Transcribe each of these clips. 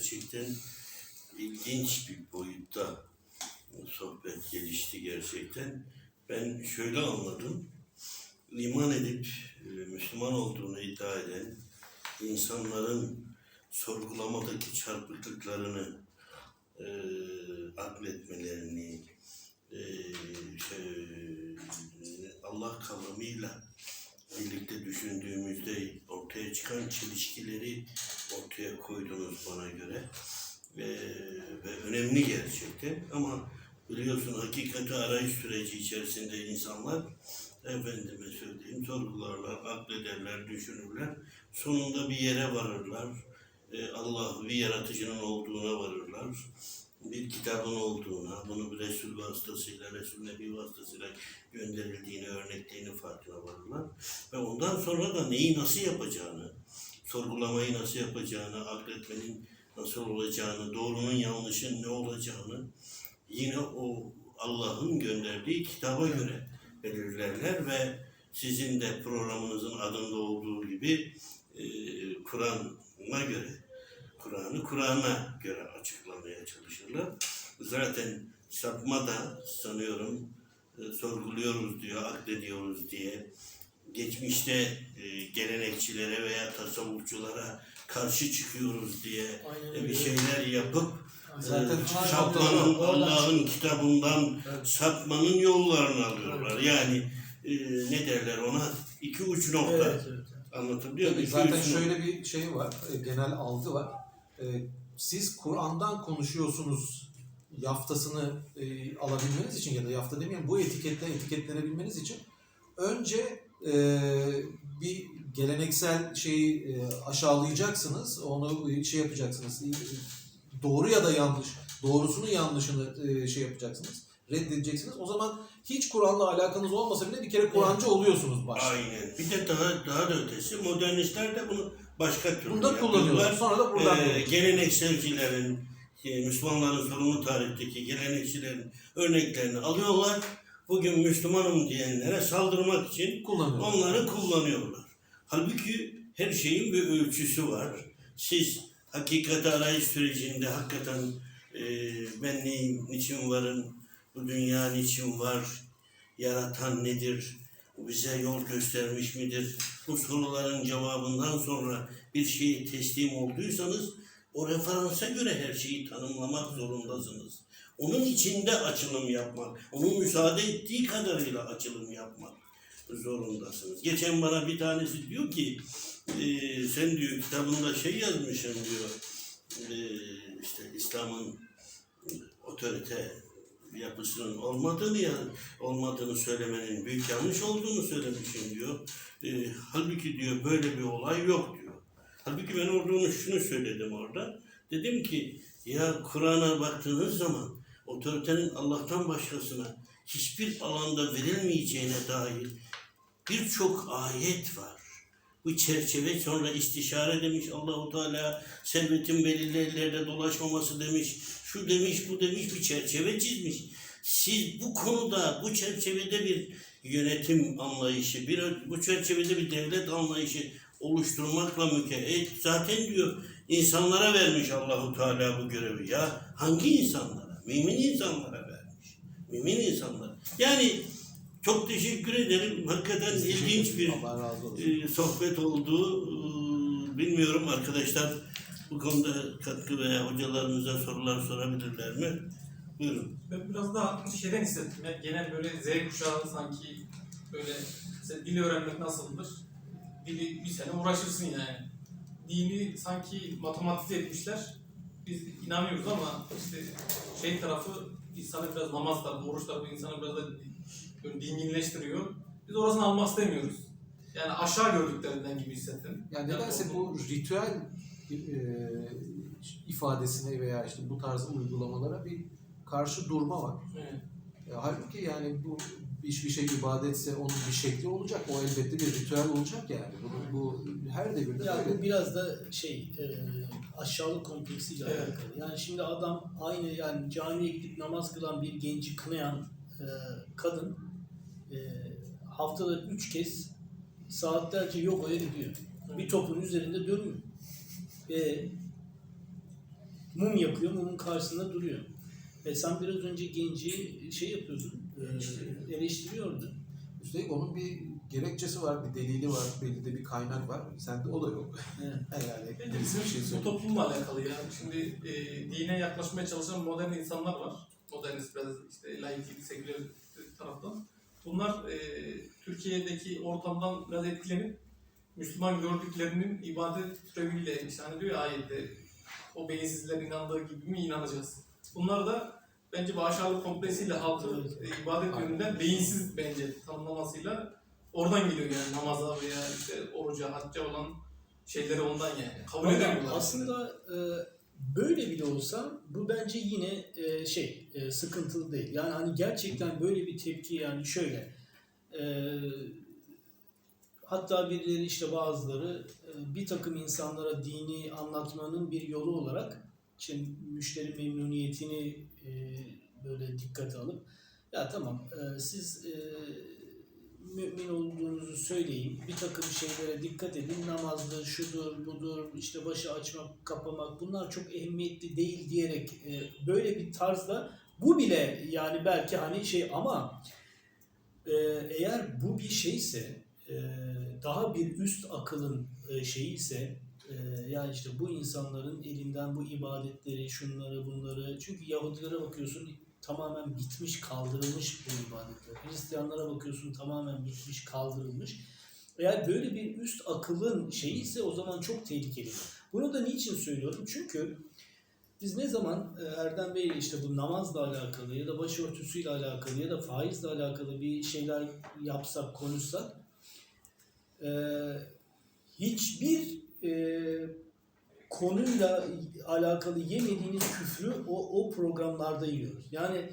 gerçekten ilginç bir boyutta sohbet gelişti gerçekten. Ben şöyle anladım. İman edip e, Müslüman olduğunu iddia eden insanların sorgulamadaki çarpıklıklarını e, akletmelerini, e, şey, Allah kavramıyla birlikte düşündüğümüzde ortaya çıkan çelişkileri ortaya koydunuz bana göre ve, ve önemli gerçekten ama biliyorsun hakikati arayış süreci içerisinde insanlar efendime söyleyeyim sorgularlar, aklederler, düşünürler. Sonunda bir yere varırlar. E, Allah bir yaratıcının olduğuna varırlar. Bir kitabın olduğuna, bunu bir Resul vasıtasıyla, Resul Nebi vasıtasıyla gönderildiğini, örnekliğini farkına varırlar. Ve ondan sonra da neyi nasıl yapacağını, sorgulamayı nasıl yapacağını, akletmenin nasıl olacağını, doğrunun yanlışın ne olacağını yine o Allah'ın gönderdiği kitaba göre belirlerler ve sizin de programınızın adında olduğu gibi e, Kur'an'a göre, Kur'an'ı Kur'an'a göre açıklamaya çalışırlar. Zaten sapma da sanıyorum e, sorguluyoruz diyor, aklediyoruz diye geçmişte e, gelenekçilere veya tasavvufçulara karşı çıkıyoruz diye Aynen e, bir şeyler yapıp Zaten e, sapmanın, Allah'ın kitabından Evet. sapmanın yollarını alıyorlar. Yani e, ne derler ona? İki uç nokta. Evet, evet. Anlatabiliyor muyum? zaten uç nokta. şöyle bir şey var, e, genel algı var. E, Siz Kur'an'dan konuşuyorsunuz yaftasını e, alabilmeniz için ya da yafta demeyelim bu etiketten etiketlenebilmeniz için önce e, bir geleneksel şeyi e, aşağılayacaksınız, onu e, şey yapacaksınız, e, doğru ya da yanlış, doğrusunu yanlışını e, şey yapacaksınız, reddedeceksiniz. O zaman hiç Kur'an'la alakanız olmasa bile bir kere Kur'ancı oluyorsunuz başta. Aynen. Bir de daha daha da ötesi modernistler de bunu başka türlü Bunu da kullanıyorlar. Sonra da buradan Ee, kullanıyorlar. gelenekselcilerin, e, Müslümanların sorumlu tarihteki gelenekçilerin örneklerini alıyorlar. Bugün Müslümanım diyenlere saldırmak için kullanıyorlar. onları kullanıyorlar. Halbuki her şeyin bir ölçüsü var. Siz hakikati arayış sürecinde hakikaten e, ben neyim, niçin varım, bu dünya niçin var, yaratan nedir, bize yol göstermiş midir? Bu soruların cevabından sonra bir şeye teslim olduysanız o referansa göre her şeyi tanımlamak zorundasınız. Onun içinde açılım yapmak, onun müsaade ettiği kadarıyla açılım yapmak zorundasınız. Geçen bana bir tanesi diyor ki e, sen diyor kitabında şey yazmışsın diyor e, işte İslam'ın otorite yapısının olmadığını ya olmadığını söylemenin büyük yanlış olduğunu söylemişim diyor. E, halbuki diyor böyle bir olay yok diyor. Halbuki ben olduğunu şunu söyledim orada. Dedim ki ya Kur'an'a baktığınız zaman otoritenin Allah'tan başkasına hiçbir alanda verilmeyeceğine dair birçok ayet var. Bu çerçeve sonra istişare demiş Allahu Teala servetin belirli ellerde dolaşmaması demiş. Şu demiş bu demiş bir çerçeve çizmiş. Siz bu konuda bu çerçevede bir yönetim anlayışı, bir bu çerçevede bir devlet anlayışı oluşturmakla mükellef. Zaten diyor insanlara vermiş Allahu Teala bu görevi ya. Hangi insanlara? Mümin insanlara vermiş. Mümin insanlara. Yani çok teşekkür ederim. Hakikaten ilginç bir e, sohbet oldu. E, Bilmiyorum arkadaşlar bu konuda katkı veya hocalarımıza sorular sorabilirler mi? Buyurun. Ben biraz daha şeyden hissettim. Yani genel böyle Z kuşağı sanki böyle dili öğrenmek nasıldır? Dili bir sene uğraşırsın yani. Dini sanki matematize etmişler. Biz inanıyoruz ama işte şey tarafı insanı biraz namaz tarafı, oruç tarafı insanı biraz da dinginleştiriyor. Biz orasını almak istemiyoruz. Yani aşağı gördüklerinden gibi hissettim. Yani nedense bu ritüel e, ifadesine veya işte bu tarz uygulamalara bir karşı durma var. Evet. E, halbuki yani bu iş bir şey ibadetse onun bir şekli olacak. O elbette bir ritüel olacak yani. Bu, bu her devirde Ya böyle. bu biraz da şey e, aşağılık kompleksiyle Evet. alakalı. Yani şimdi adam aynı yani camiye gidip namaz kılan bir genci kınayan e, kadın e, haftada üç kez saatlerce yogaya gidiyor. Bir topun üzerinde dönüyor. Ve mum yakıyor, mumun karşısında duruyor. Ve sen biraz önce genci şey yapıyordun, e, eleştiriyordun. Üstelik onun bir gerekçesi var, bir delili var, belli de bir kaynak var. Sende o da yok. Evet. yani bir şey Bu söylüyor. toplumla alakalı ya. Şimdi e, dine yaklaşmaya çalışan modern insanlar var. Modernist biraz işte laiklik, seküler taraftan. Bunlar e, Türkiye'deki ortamdan biraz etkilenip Müslüman gördüklerinin ibadet türeviyle işte hani diyor ya ayette o beyinsizler inandığı gibi mi inanacağız? Bunlar da bence bu aşağılık kompleksiyle halkı e, ibadet yönünden beyinsiz bence tanımlamasıyla oradan geliyor yani namaza veya işte oruca, hacca olan şeyleri ondan yani. Kabul Ama edemiyorlar. aslında e, böyle bile olsa bu bence yine e, şey e, sıkıntılı değil. Yani hani gerçekten böyle bir tepki yani şöyle e, hatta birileri işte bazıları e, bir takım insanlara dini anlatmanın bir yolu olarak işte müşteri memnuniyetini e, böyle dikkate alıp ya tamam e, siz e, mümin olduğunuzu söyleyin. Bir takım şeylere dikkat edin. Namazdır, şudur, budur, işte başı açmak, kapamak bunlar çok ehemmiyetli değil diyerek e, böyle bir tarzda bu bile yani belki hani şey ama e, eğer bu bir şeyse e, daha bir üst akılın e, şeyi ise yani işte bu insanların elinden bu ibadetleri, şunları, bunları çünkü Yahudilere bakıyorsun tamamen bitmiş, kaldırılmış bu ibadetler. Hristiyanlara bakıyorsun tamamen bitmiş, kaldırılmış. Eğer böyle bir üst akılın şeyi ise o zaman çok tehlikeli. Bunu da niçin söylüyorum? Çünkü biz ne zaman e, Erdem Bey işte bu namazla alakalı ya da başörtüsüyle alakalı ya da faizle alakalı bir şeyler yapsak, konuşsak e, hiçbir e, konuyla alakalı yemediğiniz küfrü o, o programlarda yiyoruz. Yani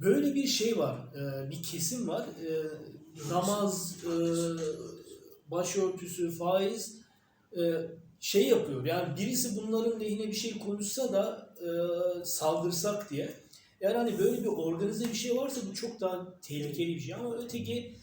böyle bir şey var, e, bir kesim var. E, namaz, e, başörtüsü, faiz e, şey yapıyor. Yani birisi bunların lehine bir şey konuşsa da e, saldırsak diye. Yani hani böyle bir organize bir şey varsa bu çok daha tehlikeli bir şey. Ama öteki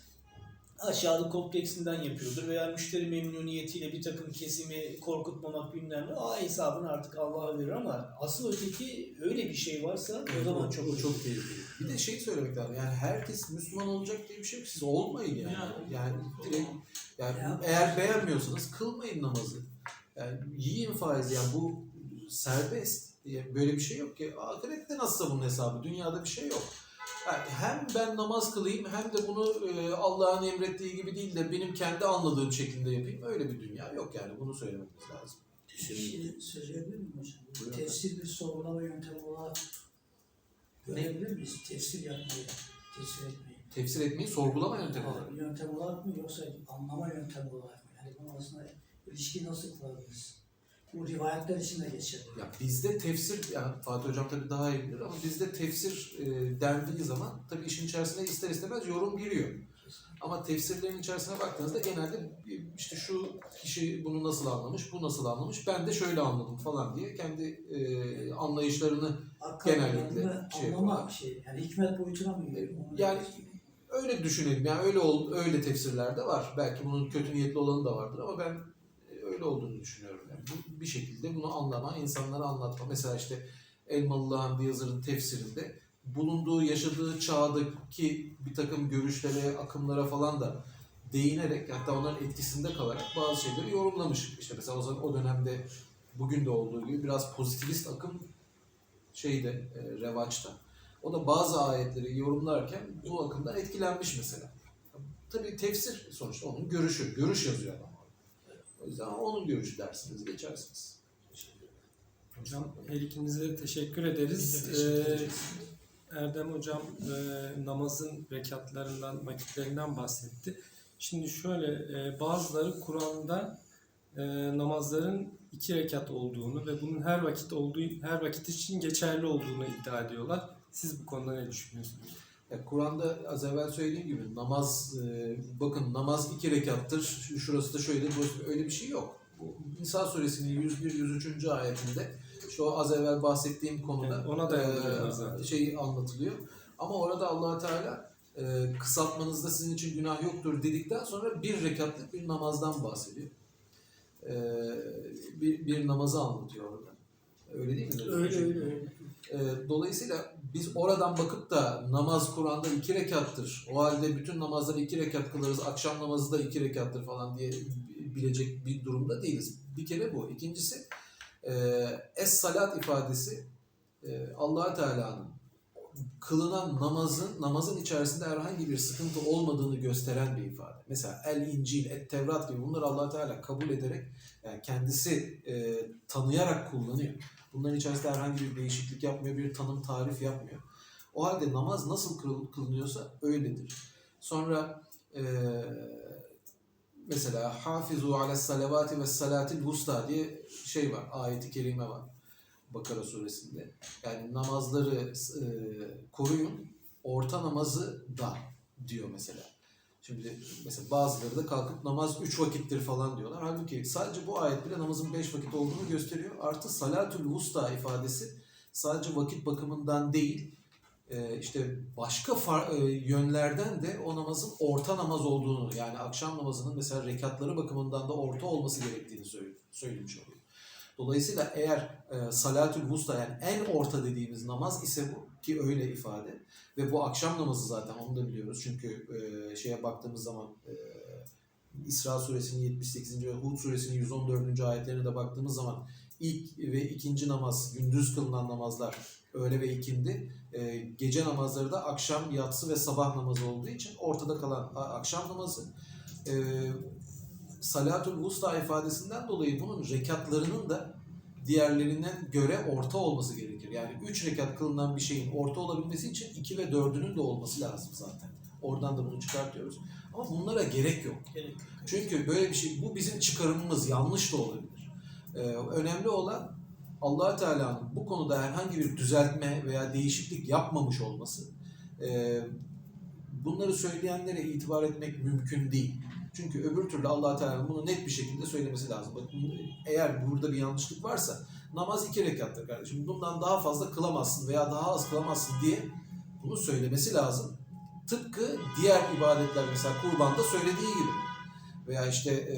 aşağılık kompleksinden yapıyordur veya müşteri memnuniyetiyle bir takım kesimi korkutmamak bilmem ne. Aa hesabını artık Allah'a verir ama asıl öteki öyle bir şey varsa o zaman çok çok, çok tehlikeli. Bir de şey söylemek lazım. Yani herkes Müslüman olacak diye bir şey yok. Siz olmayın yani. Yani. Yani direkt yani Ya. eğer beğenmiyorsanız kılmayın namazı. Yani yiyin faiz yani bu serbest diye böyle bir şey yok ki. Ahirette nasılsa bunun hesabı. Dünyada bir şey yok. Yani hem ben namaz kılayım hem de bunu e, Allah'ın emrettiği gibi değil de benim kendi anladığım şekilde yapayım. Öyle bir dünya yok yani. Bunu söylememiz lazım. Bir şey söyleyebilir miyim hocam? Buyurun. Tefsir bir sorgulama yöntemi olarak görebilir miyiz? Tefsir yapmayı, tefsir etmeyi. Tefsir etmeyi sorgulama yöntemi olarak. Yöntem olarak mı yoksa anlama yöntemi olarak mı? Yani bunun arasında ilişkiyi nasıl kurabiliriz? Bu rivayetler için de geçerli. Ya bizde tefsir, yani Fatih Hocam tabii daha iyi bilir ama bizde tefsir e, dendiği zaman tabii işin içerisine ister istemez yorum giriyor. Ama tefsirlerin içerisine baktığınızda genelde işte şu kişi bunu nasıl anlamış, bu nasıl anlamış, ben de şöyle anladım falan diye kendi e, anlayışlarını Akıl Genellikle şey yapıyorlar. şey, yani hikmet boyutuna mı? Onu Yani öyle düşünelim. Yani öyle ol, öyle tefsirler de var. Belki bunun kötü niyetli olanı da vardır ama ben e, öyle olduğunu düşünüyorum. Yani bu, bir şekilde bunu anlama, insanlara anlatma. Mesela işte Elmalı Hamdi Yazır'ın tefsirinde bulunduğu, yaşadığı çağdaki bir takım görüşlere, akımlara falan da değinerek hatta onların etkisinde kalarak bazı şeyleri yorumlamış. İşte mesela o, zaman, o dönemde bugün de olduğu gibi biraz pozitivist akım şeyde e, revaçta. O da bazı ayetleri yorumlarken bu akımdan etkilenmiş mesela. Tabii tefsir sonuçta onun görüşü. Görüş yazıyor adam. O yüzden onun görüşü dersiniz, geçersiniz. Hocam her ikinize de teşekkür ederiz. Teşekkür Ee. Erdem hocam e, namazın rekatlarından, vakitlerinden bahsetti. Şimdi şöyle e, bazıları Kur'an'da e, namazların iki rekat olduğunu ve bunun her vakit olduğu her vakit için geçerli olduğunu iddia ediyorlar. Siz bu konuda ne düşünüyorsunuz? Ya Kur'an'da az evvel söylediğim gibi namaz, e, bakın namaz iki rekattır, şu- şurası da şöyle, burası da- öyle bir şey yok. Bu Nisa suresinin 101-103. ayetinde şu az evvel bahsettiğim konuda Evet, ona dayandırıyorlar e, şey anlatılıyor. Ama orada allah Teala e, kısaltmanızda sizin için günah yoktur dedikten sonra bir rekatlık bir namazdan bahsediyor. E, bir, bir namazı anlatıyor orada. Öyle değil mi? Öyle öyle öyle. Dolayısıyla biz oradan bakıp da namaz Kur'an'da iki rekattır. O halde bütün namazları iki rekat kılarız. Akşam namazı da iki rekattır falan diye bilecek bir durumda değiliz. Bir kere bu. İkincisi e, es-salat ifadesi e, allah Teala'nın kılınan namazın namazın içerisinde herhangi bir sıkıntı olmadığını gösteren bir ifade. Mesela el İncil, et Tevrat gibi bunları allah Teala kabul ederek yani kendisi e, tanıyarak kullanıyor. Bunların içerisinde herhangi bir değişiklik yapmıyor, bir tanım tarif yapmıyor. O halde namaz nasıl kıl- kılınıyorsa öyledir. Sonra e, mesela hafizu ales salavati ve salatil vusta diye şey var, ayeti kerime var. Bakara suresinde. Yani namazları e, koruyun, orta namazı da diyor mesela. Şimdi mesela bazıları da kalkıp namaz üç vakittir falan diyorlar. Halbuki sadece bu ayet bile namazın beş vakit olduğunu gösteriyor. Artı salatül vusta ifadesi sadece vakit bakımından değil, e, işte başka e, yönlerden de o namazın orta namaz olduğunu yani akşam namazının mesela rekatları bakımından da orta olması gerektiğini söyle- söylemiş oluyor. Dolayısıyla eğer e, salatül vusta yani en orta dediğimiz namaz ise bu ki öyle ifade ve bu akşam namazı zaten onu da biliyoruz çünkü e, şeye baktığımız zaman e, İsra suresinin 78. ve Hud suresinin 114. ayetlerine de baktığımız zaman ilk ve ikinci namaz gündüz kılınan namazlar öğle ve ikindi e, gece namazları da akşam yatsı ve sabah namazı olduğu için ortada kalan akşam namazı e, Salatul Vusta ifadesinden dolayı bunun rekatlarının da diğerlerine göre orta olması gerekir. Yani 3 rekat kılınan bir şeyin orta olabilmesi için 2 ve 4'ünün de olması lazım zaten. Oradan da bunu çıkartıyoruz. Ama bunlara gerek yok. Gerek yok. Çünkü böyle bir şey, bu bizim çıkarımımız yanlış da olabilir. Ee, önemli olan allah Teala'nın bu konuda herhangi bir düzeltme veya değişiklik yapmamış olması. Ee, bunları söyleyenlere itibar etmek mümkün değil. Çünkü öbür türlü allah Teala'nın bunu net bir şekilde söylemesi lazım. Bakın eğer burada bir yanlışlık varsa namaz iki rekattır kardeşim. Bundan daha fazla kılamazsın veya daha az kılamazsın diye bunu söylemesi lazım. Tıpkı diğer ibadetler mesela kurbanda söylediği gibi veya işte e,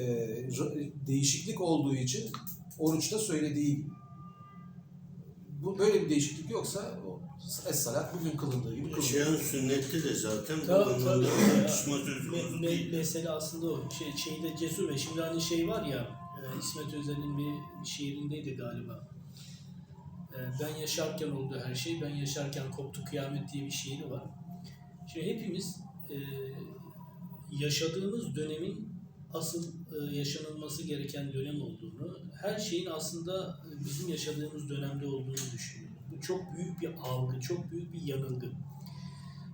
değişiklik olduğu için oruçta söylediği gibi. Bu böyle bir değişiklik yoksa o es-salat bugün kılındığı gibi kılınır. Yaşayan sünnette de zaten bu Tabii, anlamda tabii. tartışma söz Me- konusu me- değil. mesele aslında o. Şey, şeyde cesur ve şimdi hani şey var ya e, İsmet Özel'in bir şiirindeydi galiba. E, ben yaşarken oldu her şey, ben yaşarken koptu kıyamet diye bir şiiri var. Şimdi hepimiz e, yaşadığımız dönemin asıl e, yaşanılması gereken dönem olduğunu, her şeyin aslında e, bizim yaşadığımız dönemde olduğunu düşünüyorum. Bu çok büyük bir algı, çok büyük bir yanılgı.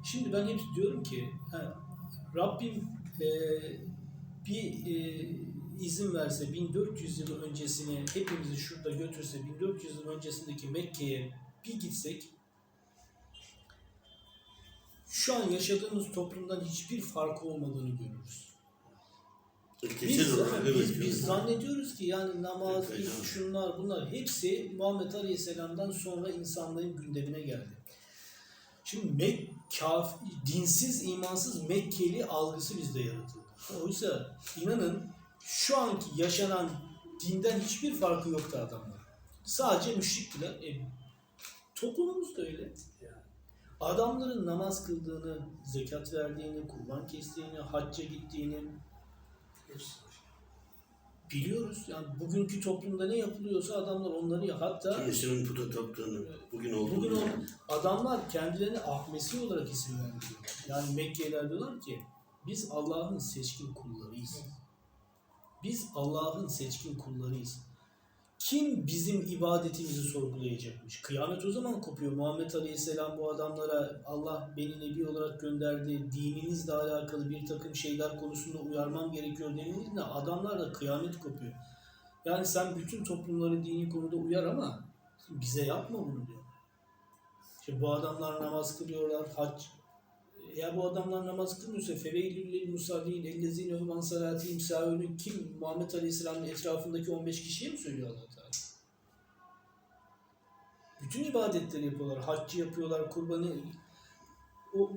Şimdi ben hep diyorum ki ha, Rabbim e, bir e, izin verse 1400 yıl öncesine hepimizi şurada götürse 1400 yıl öncesindeki Mekke'ye bir gitsek şu an yaşadığımız toplumdan hiçbir farkı olmadığını görürüz. Biz, biz, biz zannediyoruz ki yani namaz, Evet, evet. şunlar bunlar hepsi Muhammed Aleyhisselam'dan sonra insanlığın gündemine geldi. Şimdi Mek kaf, dinsiz, imansız Mekkeli algısı bizde yaratıldı. Oysa inanın şu anki yaşanan dinden hiçbir farkı yoktu adamlar. Sadece müşriktiler. E, toplumumuz da öyle. Adamların namaz kıldığını, zekat verdiğini, kurban kestiğini, hacca gittiğini. Biliyoruz. Yani bugünkü toplumda ne yapılıyorsa adamlar onları ya hatta Kimisinin puta taptığını bugün olduğunu. bugün o adamlar kendilerini Ahmesi olarak isimlendiriyor. Yani Mekkeliler diyorlar ki biz Allah'ın seçkin kullarıyız. Biz Allah'ın seçkin kullarıyız. Kim bizim ibadetimizi sorgulayacakmış? Kıyamet o zaman kopuyor. Muhammed Aleyhisselam bu adamlara Allah beni nebi olarak gönderdi, dininizle alakalı bir takım şeyler konusunda uyarmam gerekiyor denildiğinde adamlar da kıyamet kopuyor. Yani sen bütün toplumları dini konuda uyar ama bize yapma bunu diyor. İşte bu adamlar namaz kılıyorlar, hac. Ya bu adamlar namaz kılmıyorsa feveylül musallin ellezine hum an salatihim kim Muhammed Aleyhisselam'ın etrafındaki 15 kişiye mi söylüyor Allah Teala? Bütün ibadetleri yapıyorlar. Haccı yapıyorlar, kurbanı. O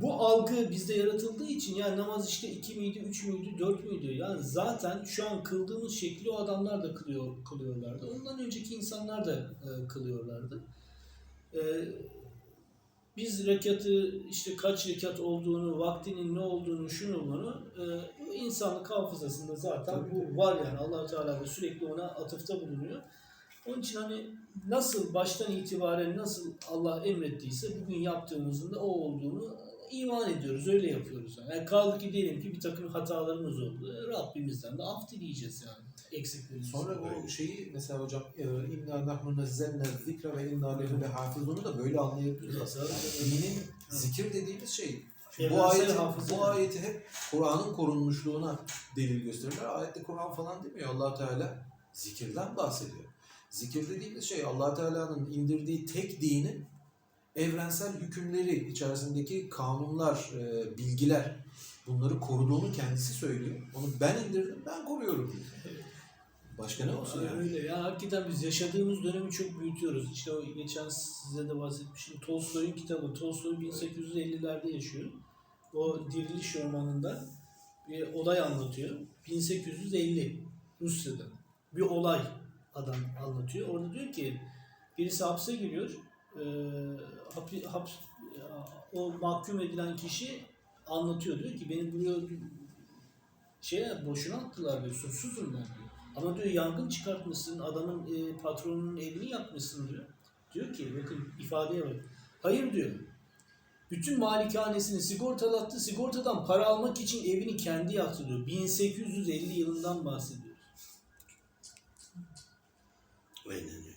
bu algı bizde yaratıldığı için yani namaz işte iki miydi, üç müydü, dört müydü? Yani zaten şu an kıldığımız şekli o adamlar da kılıyor, kılıyorlardı. Ondan önceki insanlar da e, kılıyorlardı. E, biz rekatı işte kaç rekat olduğunu, vaktinin ne olduğunu, şunu bunu e, insanlık hafızasında zaten bu var yani. allah Teala da sürekli ona atıfta bulunuyor. Onun için hani nasıl baştan itibaren nasıl Allah emrettiyse bugün yaptığımızın da o olduğunu iman ediyoruz. Öyle yapıyoruz. Yani, yani kaldı ki diyelim ki bir takım hatalarımız oldu. Rabbimizden de af dileyeceğiz yani. Eksiklerimiz. Sonra o şeyi mesela hocam e, inna nahnu nazzalna zikra ve inna lehu lehafizunu da böyle anlayabiliriz aslında. Yani dinin zikir dediğimiz şey bu ayeti, bu ayeti hep Kur'an'ın korunmuşluğuna delil gösterirler. Ayette Kur'an falan demiyor. allah Teala zikirden bahsediyor. Zikir dediğimiz şey allah Teala'nın indirdiği tek dinin evrensel hükümleri içerisindeki kanunlar, e, bilgiler bunları koruduğunu kendisi söylüyor. Onu ben indirdim, ben koruyorum diyor. Başka ne olsun yani? Öyle ya hakikaten biz yaşadığımız dönemi çok büyütüyoruz. İşte o geçen size de bahsetmiştim. Tolstoy'un kitabı. Tolstoy 1850'lerde yaşıyor. O diriliş romanında bir olay anlatıyor. 1850 Rusya'da. Bir olay adam anlatıyor. Orada diyor ki birisi hapse giriyor. Ee, hapi, haps, o mahkum edilen kişi anlatıyor. Diyor ki beni buraya şeye boşuna attılar diyor. Suçsuzum ben diyor. Ama diyor yangın çıkartmışsın, adamın e, patronunun evini yakmışsın diyor. Diyor ki bakın ifadeye bak. Hayır diyor. Bütün malikanesini sigortalattı. Sigortadan para almak için evini kendi yaktı diyor. 1850 yılından bahsediyor. Aynen öyle.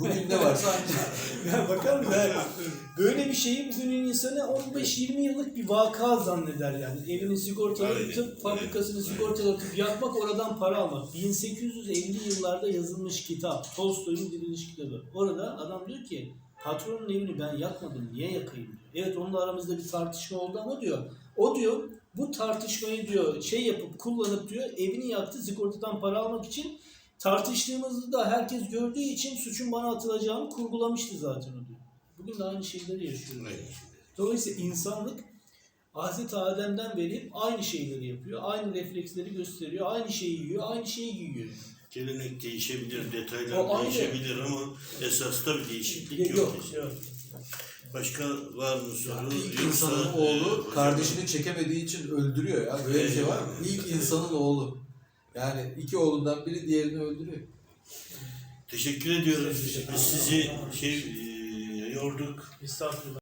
Bugün ne varsa. Ya bakar mısın? Yani Böyle bir şeyi bugünün insanı 15-20 yıllık bir vaka zanneder yani. Evini sigortalatıp, fabrikasını sigortalatıp yakmak, oradan para almak. 1850 yıllarda yazılmış kitap. Tolstoy'un diriliş kitabı. Orada adam diyor ki patronun evini ben yakmadım, niye yakayım diyor. Evet onunla aramızda bir tartışma oldu ama diyor, o diyor bu tartışmayı diyor şey yapıp kullanıp diyor evini yaktı sigortadan para almak için tartıştığımızda da herkes gördüğü için suçun bana atılacağını kurgulamıştı zaten o diyor. Bugün de aynı şeyleri yaşıyoruz. Aynen. Dolayısıyla insanlık Hazreti Adem'den beri aynı şeyleri yapıyor. Aynı refleksleri gösteriyor. Aynı şeyi yiyor. Aynı şeyi giyiyor. Gelenek değişebilir, detaylar O değişebilir ama esasta bir değişiklik yok. Yok. Başka var mı soru? İlk insanın e, oğlu kardeşini çekemediği için öldürüyor ya. Böyle bir şey var mı? İlk insanın oğlu. Yani iki oğlundan biri diğerini öldürüyor. Teşekkür ediyoruz. Biz sizi şey e, yorduk. Estağfurullah.